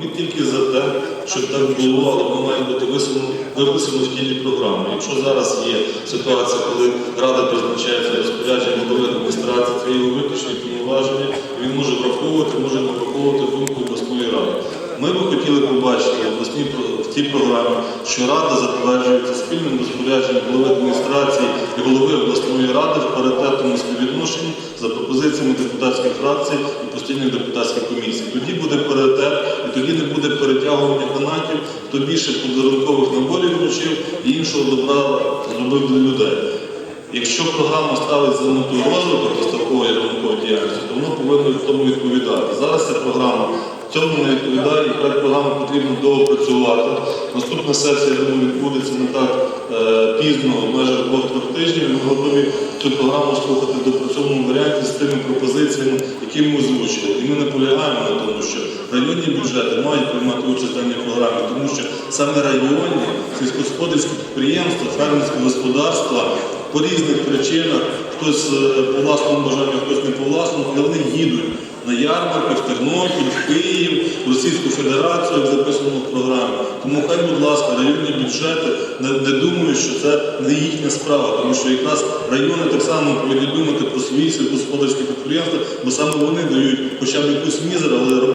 Ми тільки за те, щоб так було, але воно має бути виписано в тілі програми. Якщо зараз є ситуація, коли рада призначається розпорядження голови адміністрації, це його виключні повноваження, він може враховувати, може не враховувати думку обласної ради. Ми би хотіли побачити обласній в тій програмі, що рада затверджується спільним розпорядженням голови адміністрації і голови обласної ради в паритетному співвідношенні за пропозиціями депутатських фракцій і постійних депутатських комісій. Буде перетягування канатів, хто більше подарункових наборів вручив і іншого добра зробив для людей. Якщо програма ставить за мету розвиток виставкової ремонтової діяльності, то воно повинно тому відповідати. Зараз ця програма цьому не відповідає, і проект програми потрібно доопрацювати. Наступна сесія, думаю, відбудеться не так е, пізно, межах двох-трьох тижнів. Ми готові цю програму слухати в допрацьованому варіанті з тими пропозиціями, які ми озвучили. І ми наполягаємо на тому, що районні бюджети мають приймати участь в даній програмі, тому що саме районні сільськогосподарські підприємства, фермерські господарства по різних причинах, хтось е, по власному бажанню, власному, але вони їдуть на ярмарки в Тернопіль, в Київ, в Російську Федерацію, як записано в програмі. Тому хай, будь ласка, районні бюджети не, не думають, що це не їхня справа, тому що якраз райони так само повинні думати про свої сільськогосподарські підприємства, бо саме вони дають хоча б якусь мізер, але